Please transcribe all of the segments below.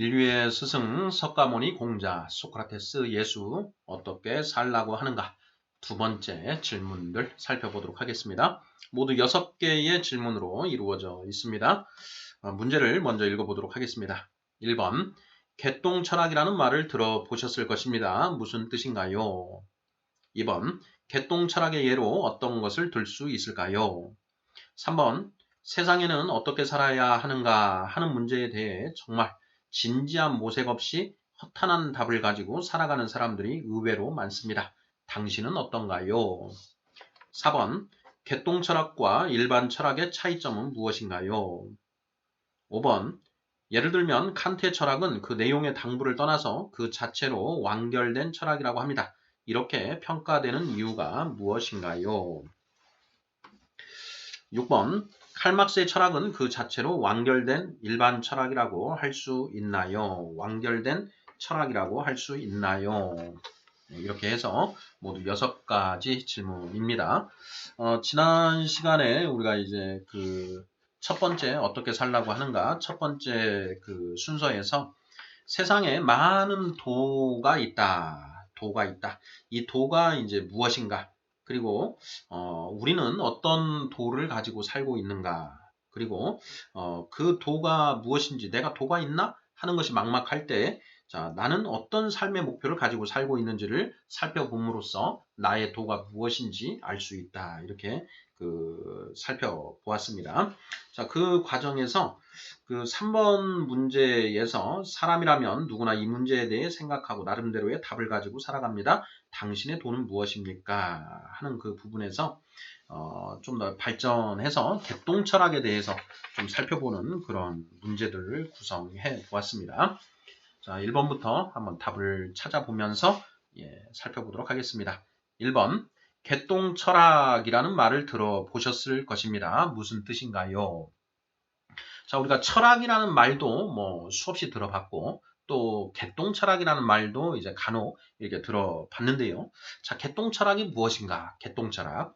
인류의 스승 석가모니 공자 소크라테스 예수 어떻게 살라고 하는가 두 번째 질문들 살펴보도록 하겠습니다. 모두 여섯 개의 질문으로 이루어져 있습니다. 어, 문제를 먼저 읽어보도록 하겠습니다. 1번 개똥 철학이라는 말을 들어보셨을 것입니다. 무슨 뜻인가요? 2번 개똥 철학의 예로 어떤 것을 들 수 있을까요? 3번 세상에는 어떻게 살아야 하는가 하는 문제에 대해 정말 진지한 모색 없이 허탄한 답을 가지고 살아가는 사람들이 의외로 많습니다. 당신은 어떤가요? 4번 개똥 철학과 일반 철학의 차이점은 무엇인가요? 5번 예를 들면 칸트의 철학은 그 내용의 당부를 떠나서 그 자체로 완결된 철학이라고 합니다. 이렇게 평가되는 이유가 무엇인가요? 6번 칼막스의 철학은 그 자체로 완결된 일반 철학이라고 할 수 있나요? 완결된 철학이라고 할 수 있나요? 네, 이렇게 해서 모두 여섯 가지 질문입니다. 어, 지난 시간에 우리가 이제 그 첫 번째 어떻게 살라고 하는가 첫 번째 그 순서에서 세상에 많은 도가 있다. 도가 있다. 이 도가 이제 무엇인가? 그리고 어, 우리는 어떤 도를 가지고 살고 있는가? 그리고 어, 그 도가 무엇인지 내가 도가 있나 하는 것이 막막할 때 자, 나는 어떤 삶의 목표를 가지고 살고 있는지를 살펴봄으로써 나의 도가 무엇인지 알 수 있다. 이렇게 그 살펴보았습니다. 자, 그 과정에서 그 3번 문제에서 사람이라면 누구나 이 문제에 대해 생각하고 나름대로의 답을 가지고 살아갑니다. 당신의 돈은 무엇입니까? 하는 그 부분에서 어, 좀 더 발전해서 개똥 철학에 대해서 좀 살펴보는 그런 문제들을 구성해 보았습니다. 자, 1번부터 한번 답을 찾아보면서 예, 살펴보도록 하겠습니다. 1번 개똥 철학이라는 말을 들어보셨을 것입니다. 무슨 뜻인가요? 자, 우리가 철학이라는 말도 뭐 수없이 들어봤고 또 개똥 철학이라는 말도 이제 간혹 이렇게 들어봤는데요. 자, 개똥 철학이 무엇인가? 개똥 철학.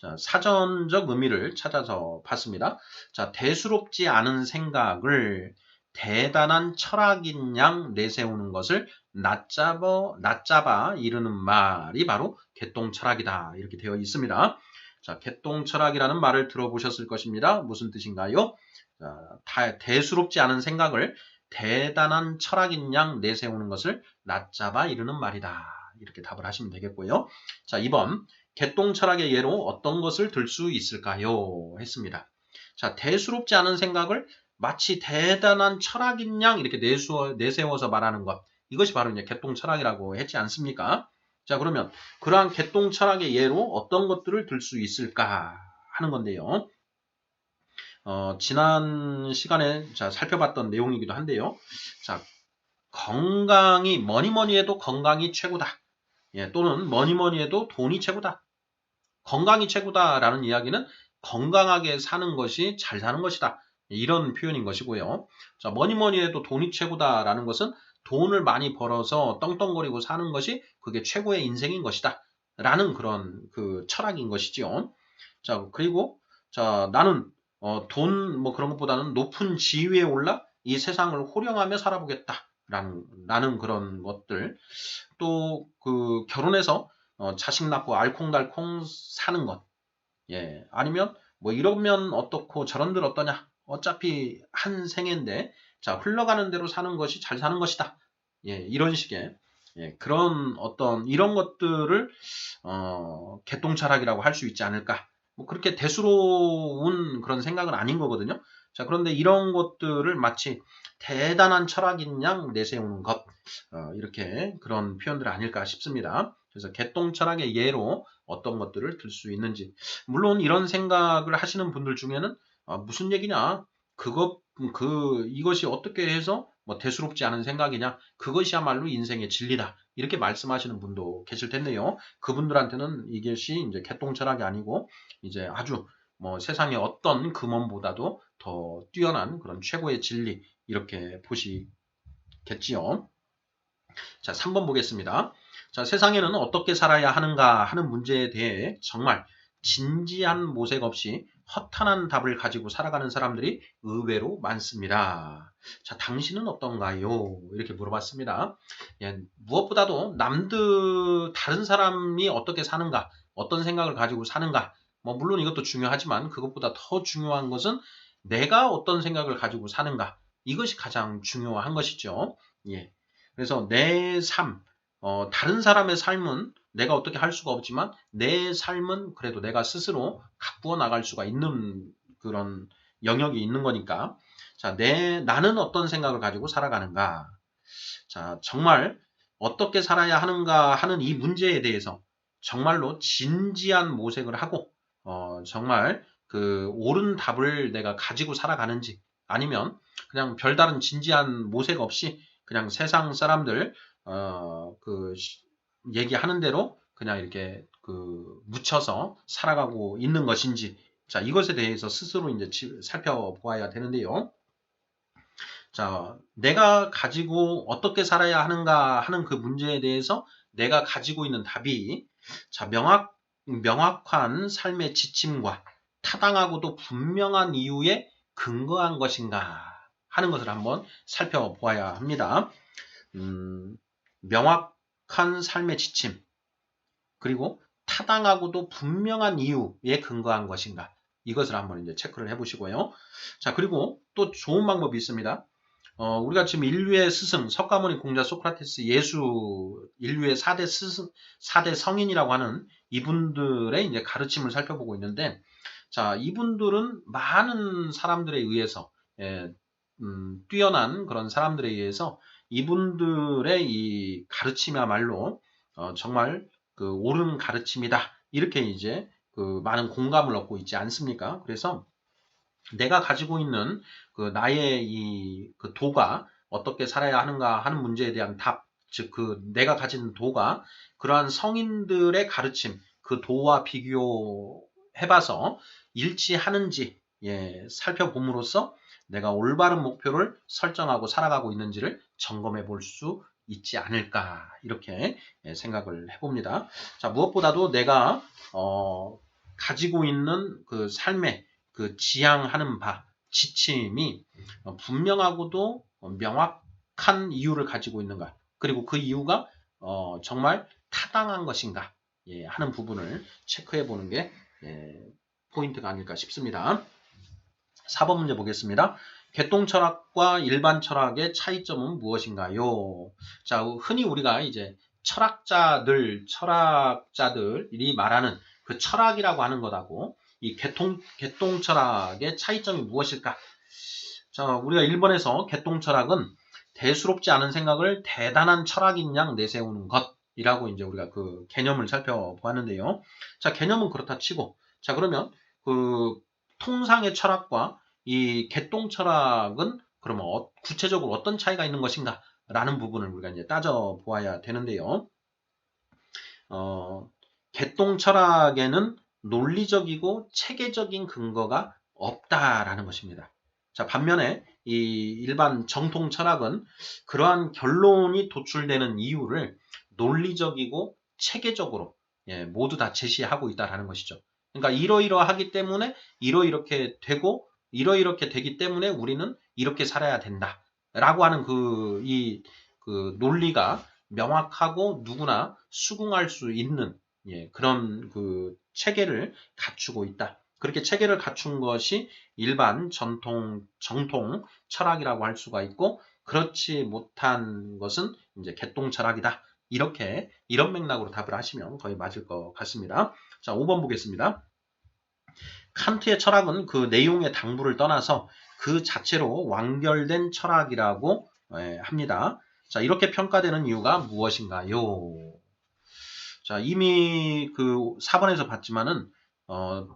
자, 사전적 의미를 찾아서 봤습니다. 자, 대수롭지 않은 생각을 대단한 철학인 양 내세우는 것을 낮잡아, 낮잡아 이르는 말이 바로 개똥 철학이다. 이렇게 되어 있습니다. 자, 개똥 철학이라는 말을 들어보셨을 것입니다. 무슨 뜻인가요? 자, 대수롭지 않은 생각을 대단한 철학인 양 내세우는 것을 낮잡아 이르는 말이다. 이렇게 답을 하시면 되겠고요. 자, 2번. 개똥 철학의 예로 어떤 것을 들 수 있을까요? 했습니다. 자, 대수롭지 않은 생각을 마치 대단한 철학인 양 이렇게 내수어, 내세워서 말하는 것. 이것이 바로 이제 개똥 철학이라고 했지 않습니까? 자, 그러면 그러한 개똥 철학의 예로 어떤 것들을 들 수 있을까 하는 건데요. 어, 지난 시간에 자, 살펴봤던 내용이기도 한데요. 자, 건강이 뭐니 뭐니 해도 건강이 최고다. 예, 또는 뭐니 뭐니 해도 돈이 최고다. 건강이 최고다라는 이야기는 건강하게 사는 것이 잘 사는 것이다. 이런 표현인 것이고요. 자, 뭐니 뭐니 해도 돈이 최고다라는 것은 돈을 많이 벌어서 떵떵거리고 사는 것이 그게 최고의 인생인 것이다. 라는 그런 그 철학인 것이지요. 자, 그리고 자, 나는 어, 돈 뭐 그런 것보다는 높은 지위에 올라 이 세상을 호령하며 살아보겠다. 라는, 라는 그런 것들. 또 그 결혼해서 어, 자식 낳고 알콩달콩 사는 것. 예. 아니면 뭐 이러면 어떻고 저런들 어떠냐. 어차피 한 생인데 자 흘러가는 대로 사는 것이 잘 사는 것이다. 예, 이런 식의 예, 그런 어떤 이런 것들을 어, 개똥철학이라고 할 수 있지 않을까. 뭐 그렇게 대수로운 그런 생각은 아닌 거거든요. 자 그런데 이런 것들을 마치 대단한 철학인 양 내세우는 것 어, 이렇게 그런 표현들 아닐까 싶습니다. 그래서 개똥철학의 예로 어떤 것들을 들 수 있는지 물론 이런 생각을 하시는 분들 중에는 아, 무슨 얘기냐? 그것 그 이것이 어떻게 해서 뭐 대수롭지 않은 생각이냐? 그것이야말로 인생의 진리다. 이렇게 말씀하시는 분도 계실 텐데요. 그분들한테는 이것이 이제 개똥 철학이 아니고 이제 아주 뭐 세상의 어떤 금원보다도 더 뛰어난 그런 최고의 진리 이렇게 보시겠지요. 자, 3번 보겠습니다. 자, 세상에는 어떻게 살아야 하는가 하는 문제에 대해 정말 진지한 모색 없이 허탄한 답을 가지고 살아가는 사람들이 의외로 많습니다. 자, 당신은 어떤가요? 이렇게 물어봤습니다. 예, 무엇보다도 남들, 다른 사람이 어떻게 사는가, 어떤 생각을 가지고 사는가, 뭐, 물론 이것도 중요하지만 그것보다 더 중요한 것은 내가 어떤 생각을 가지고 사는가, 이것이 가장 중요한 것이죠. 예. 그래서 내 삶, 어, 다른 사람의 삶은 내가 어떻게 할 수가 없지만 내 삶은 그래도 내가 스스로 가꾸어 나갈 수가 있는 그런 영역이 있는 거니까 자, 내 나는 어떤 생각을 가지고 살아가는가? 자, 정말 어떻게 살아야 하는가 하는 이 문제에 대해서 정말로 진지한 모색을 하고 어, 정말 그 옳은 답을 내가 가지고 살아가는지 아니면 그냥 별다른 진지한 모색 없이 그냥 세상 사람들 어, 그 얘기하는 대로 그냥 이렇게 그 묻혀서 살아가고 있는 것인지 자 이것에 대해서 스스로 이제 살펴보아야 되는데요. 자 내가 가지고 어떻게 살아야 하는가 하는 그 문제에 대해서 내가 가지고 있는 답이 자 명확 명확한 삶의 지침과 타당하고도 분명한 이유에 근거한 것인가 하는 것을 한번 살펴보아야 합니다. 음, 명 확한 삶의 지침, 그리고 타당하고도 분명한 이유에 근거한 것인가. 이것을 한번 이제 체크를 해보시고요. 자, 그리고 또 좋은 방법이 있습니다. 어, 우리가 지금 인류의 스승, 석가모니 공자 소크라테스 예수, 인류의 4대 스승, 4대 성인이라고 하는 이분들의 이제 가르침을 살펴보고 있는데, 자, 이분들은 많은 사람들에 의해서, 예, 음, 뛰어난 그런 사람들에 의해서 이분들의 이 가르침이야말로 어, 정말 그 옳은 가르침이다. 이렇게 이제 그 많은 공감을 얻고 있지 않습니까? 그래서 내가 가지고 있는 그 나의 이 그 도가 어떻게 살아야 하는가 하는 문제에 대한 답, 즉 그 내가 가진 도가 그러한 성인들의 가르침, 그 도와 비교해봐서 일치하는지 예, 살펴봄으로써 내가 올바른 목표를 설정하고 살아가고 있는지를 점검해 볼 수 있지 않을까 이렇게 예, 생각을 해봅니다. 자 무엇보다도 내가 어, 가지고 있는 그 삶의 그 지향하는 바 지침이 분명하고도 명확한 이유를 가지고 있는가 그리고 그 이유가 어, 정말 타당한 것인가 예, 하는 부분을 체크해 보는 게 예, 포인트가 아닐까 싶습니다. 4번 문제 보겠습니다. 개똥 철학과 일반 철학의 차이점은 무엇인가요? 자, 흔히 우리가 이제 철학자들, 철학자들이 말하는 그 철학이라고 하는 것하고 이 개통, 개똥 철학의 차이점이 무엇일까? 자, 우리가 1번에서 개똥 철학은 대수롭지 않은 생각을 대단한 철학인 양 내세우는 것이라고 이제 우리가 그 개념을 살펴보았는데요. 자, 개념은 그렇다 치고, 자, 그러면 그 통상의 철학과 이 개똥 철학은 그러면 어, 구체적으로 어떤 차이가 있는 것인가? 라는 부분을 우리가 이제 따져 보아야 되는데요. 어, 개똥 철학에는 논리적이고 체계적인 근거가 없다라는 것입니다. 자, 반면에 이 일반 정통 철학은 그러한 결론이 도출되는 이유를 논리적이고 체계적으로 예, 모두 다 제시하고 있다라는 것이죠. 그러니까 이러이러하기 때문에 이러이렇게 되고 이러이렇게 되기 때문에 우리는 이렇게 살아야 된다. 라고 하는 그, 이, 그 논리가 명확하고 누구나 수긍할 수 있는, 예, 그런 그 체계를 갖추고 있다. 그렇게 체계를 갖춘 것이 일반 전통, 정통 철학이라고 할 수가 있고, 그렇지 못한 것은 이제 개똥 철학이다. 이렇게, 이런 맥락으로 답을 하시면 거의 맞을 것 같습니다. 자, 5번 보겠습니다. 칸트의 철학은 그 내용의 당부를 떠나서 그 자체로 완결된 철학이라고 예, 합니다. 자, 이렇게 평가되는 이유가 무엇인가요? 자, 이미 그 4번에서 봤지만은, 어,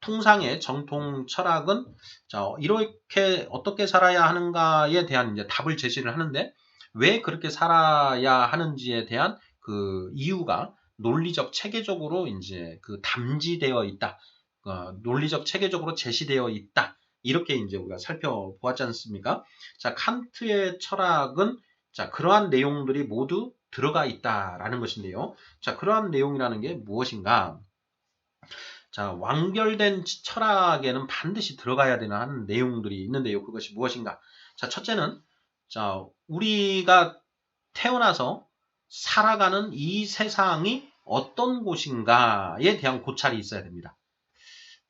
통상의 정통 철학은, 자, 이렇게 어떻게 살아야 하는가에 대한 이제 답을 제시를 하는데, 왜 그렇게 살아야 하는지에 대한 그 이유가 논리적 체계적으로 이제 그 담지되어 있다. 어, 논리적 체계적으로 제시되어 있다. 이렇게 이제 우리가 살펴보았지 않습니까? 자, 칸트의 철학은 자, 그러한 내용들이 모두 들어가 있다라는 것인데요. 자, 그러한 내용이라는 게 무엇인가? 자, 완결된 철학에는 반드시 들어가야 되는 내용들이 있는데요. 그것이 무엇인가? 자, 첫째는 자, 우리가 태어나서 살아가는 이 세상이 어떤 곳인가에 대한 고찰이 있어야 됩니다.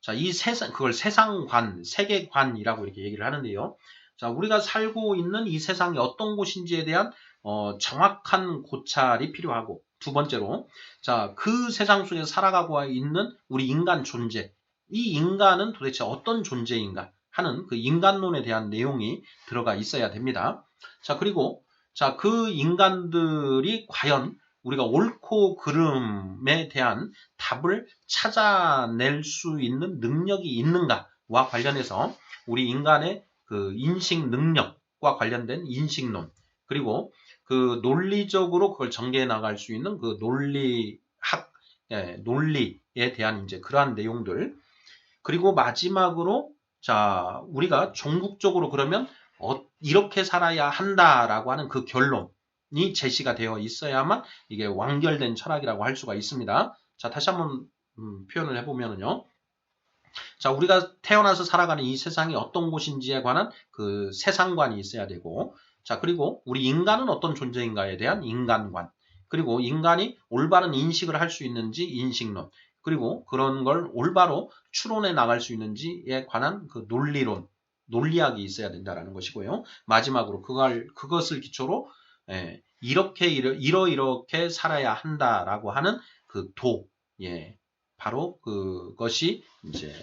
자, 이 세상, 그걸 세상관, 세계관이라고 이렇게 얘기를 하는데요. 자, 우리가 살고 있는 이 세상이 어떤 곳인지에 대한 어, 정확한 고찰이 필요하고, 두 번째로, 자, 그 세상 속에 살아가고 있는 우리 인간 존재, 이 인간은 도대체 어떤 존재인가 하는 그 인간론에 대한 내용이 들어가 있어야 됩니다. 자, 그리고, 자, 그 인간들이 과연 우리가 옳고 그름에 대한 답을 찾아낼 수 있는 능력이 있는가와 관련해서 우리 인간의 그 인식 능력과 관련된 인식론 그리고 그 논리적으로 그걸 전개해 나갈 수 있는 그 논리학 예, 논리에 대한 이제 그러한 내용들. 그리고 마지막으로 자 우리가 종국적으로 그러면 어, 이렇게 살아야 한다라고 하는 그 결론이 제시가 되어 있어야만 이게 완결된 철학이라고 할 수가 있습니다. 자 다시 한번 음, 표현을 해보면은요. 자, 우리가 태어나서 살아가는 이 세상이 어떤 곳인지에 관한 그 세상관이 있어야 되고, 자, 그리고 우리 인간은 어떤 존재인가에 대한 인간관, 그리고 인간이 올바른 인식을 할 수 있는지 인식론, 그리고 그런 걸 올바로 추론해 나갈 수 있는지에 관한 그 논리론, 논리학이 있어야 된다라는 것이고요. 마지막으로 그걸 그것을 기초로 예, 이렇게 이러, 이러 이렇게 살아야 한다라고 하는 그 도, 예, 바로 그것이 이제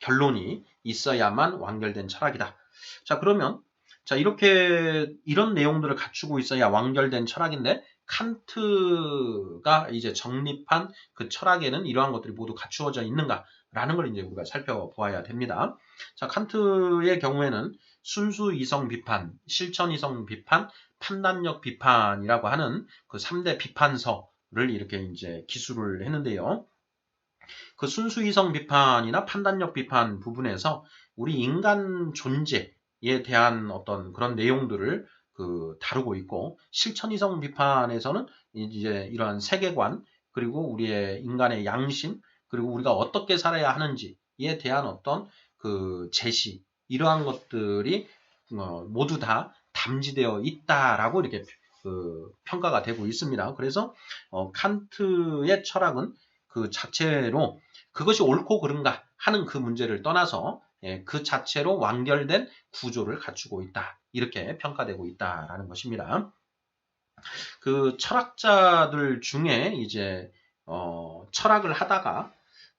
결론이 있어야만 완결된 철학이다. 자, 그러면 자, 이렇게 이런 내용들을 갖추고 있어야 완결된 철학인데 칸트가 이제 정립한 그 철학에는 이러한 것들이 모두 갖추어져 있는가 라는 걸 이제 우리가 살펴보아야 됩니다. 자, 칸트의 경우에는 순수 이성 비판, 실천 이성 비판, 판단력 비판이라고 하는 그 3대 비판서를 이렇게 이제 기술을 했는데요. 그 순수 이성 비판이나 판단력 비판 부분에서 우리 인간 존재에 대한 어떤 그런 내용들을 그 다루고 있고 실천 이성 비판에서는 이제 이러한 세계관 그리고 우리의 인간의 양심 그리고 우리가 어떻게 살아야 하는지에 대한 어떤 그 제시 이러한 것들이 어, 모두 다 담지되어 있다라고 이렇게 그 평가가 되고 있습니다. 그래서 어, 칸트의 철학은 그 자체로 그것이 옳고 그른가 하는 그 문제를 떠나서 예, 그 자체로 완결된 구조를 갖추고 있다. 이렇게 평가되고 있다라는 것입니다. 그 철학자들 중에 이제 어, 철학을 하다가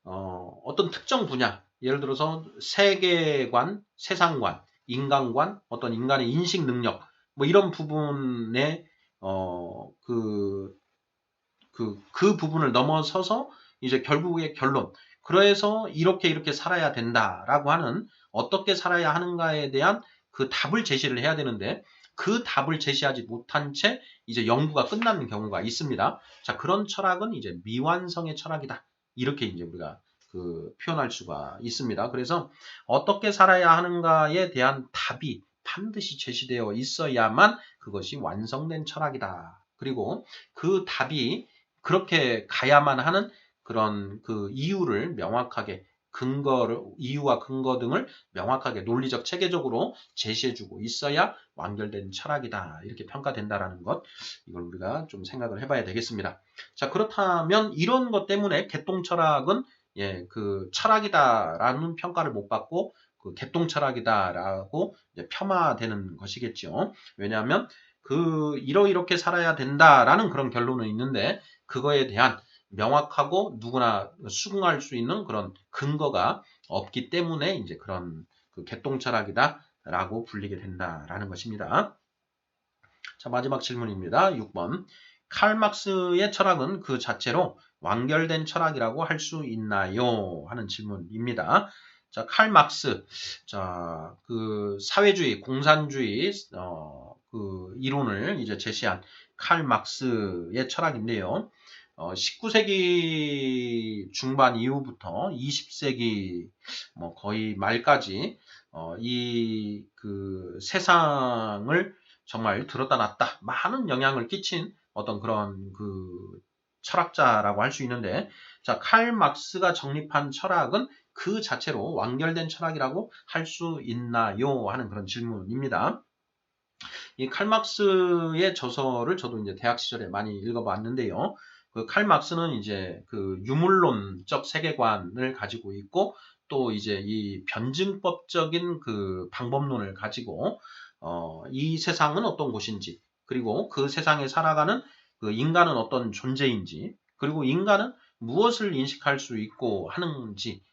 어, 어떤 특정 분야, 예를 들어서 세계관, 세상관, 인간관, 어떤 인간의 인식 능력, 뭐 이런 부분에 어, 그, 그, 그 부분을 넘어서서 이제 결국의 결론. 그래서 이렇게 이렇게 살아야 된다라고 하는 어떻게 살아야 하는가에 대한 그 답을 제시를 해야 되는데 그 답을 제시하지 못한 채 이제 연구가 끝나는 경우가 있습니다. 자, 그런 철학은 이제 미완성의 철학이다. 이렇게 이제 우리가 그 표현할 수가 있습니다. 그래서 어떻게 살아야 하는가에 대한 답이 반드시 제시되어 있어야만 그것이 완성된 철학이다. 그리고 그 답이 그렇게 가야만 하는 그런 그 이유를 명확하게 근거를 이유와 근거 등을 명확하게 논리적 체계적으로 제시해주고 있어야 완결된 철학이다 이렇게 평가된다라는 것 이걸 우리가 좀 생각을 해봐야 되겠습니다. 자 그렇다면 이런 것 때문에 개똥 철학은 예 그 철학이다라는 평가를 못 받고 그 개똥 철학이다라고 폄하되는 것이겠죠. 왜냐하면 그 이러 이렇게 살아야 된다라는 그런 결론은 있는데 그거에 대한 명확하고 누구나 수긍할 수 있는 그런 근거가 없기 때문에 이제 그런 그 개똥 철학이다라고 불리게 된다라는 것입니다. 자, 마지막 질문입니다. 6번. 칼막스의 철학은 그 자체로 완결된 철학이라고 할 수 있나요? 하는 질문입니다. 자, 칼막스. 자, 그 사회주의, 공산주의 어, 그 이론을 이제 제시한 칼막스의 철학인데요. 어, 19세기 중반 이후부터 20세기 뭐 거의 말까지 어, 이 그 세상을 정말 들었다 놨다 많은 영향을 끼친 어떤 그런 그 철학자라고 할 수 있는데 자, 칼 막스가 정립한 철학은 그 자체로 완결된 철학이라고 할 수 있나요? 하는 그런 질문입니다. 이 칼막스의 저서를 저도 이제 대학 시절에 많이 읽어봤는데요. 그 칼막스는 이제 그 유물론적 세계관을 가지고 있고 또 이제 이 변증법적인 그 방법론을 가지고 어, 이 세상은 어떤 곳인지 그리고 그 세상에 살아가는 그 인간은 어떤 존재인지 그리고 인간은 무엇을 인식할 수 있고 하는지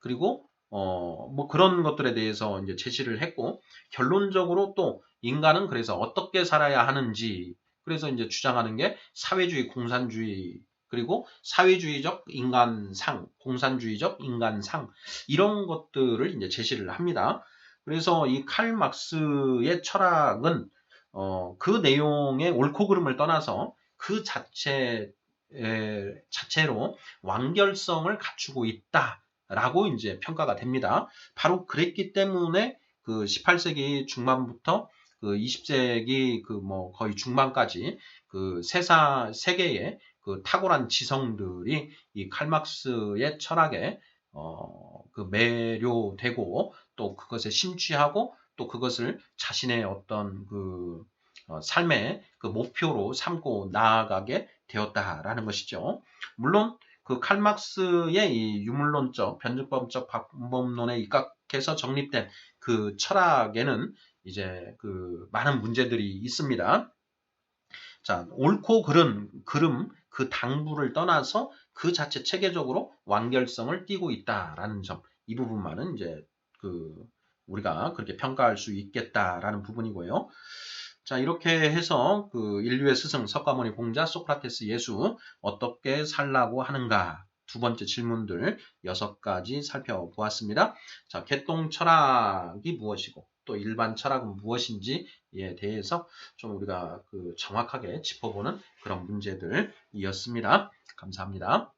그리고 어, 뭐 그런 것들에 대해서 이제 제시를 했고 결론적으로 또 인간은 그래서 어떻게 살아야 하는지 그래서 이제 주장하는 게 사회주의 공산주의 그리고 사회주의적 인간상 공산주의적 인간상 이런 것들을 이제 제시를 합니다. 그래서 이 칼 막스의 철학은 어, 그 내용의 옳고 그름을 떠나서 그 자체 에, 자체로 완결성을 갖추고 있다 라고 이제 평가가 됩니다. 바로 그랬기 때문에 그 18세기 중반부터 그 20세기 그 뭐 거의 중반까지 그 세상 세계의 그 탁월한 지성들이 이 칼막스의 철학에 어, 그 매료되고 또 그것에 심취하고 또 그것을 자신의 어떤 그 어, 삶의 그 목표로 삼고 나아가게 되었다라는 것이죠. 물론 그 칼막스의 이 유물론적 변증법적 방법론에 입각해서 정립된 그 철학에는 이제 그 많은 문제들이 있습니다. 자, 옳고 그름, 그름 그 당부를 떠나서 그 자체 체계적으로 완결성을 띠고 있다라는 점. 이 부분만은 이제 그 우리가 그렇게 평가할 수 있겠다라는 부분이고요. 자, 이렇게 해서 그 인류의 스승 석가모니 공자 소크라테스 예수 어떻게 살라고 하는가 두 번째 질문들 여섯 가지 살펴보았습니다. 자, 개똥 철학이 무엇이고 또 일반 철학은 무엇인지에 대해서 좀 우리가 그 정확하게 짚어보는 그런 문제들이었습니다. 감사합니다.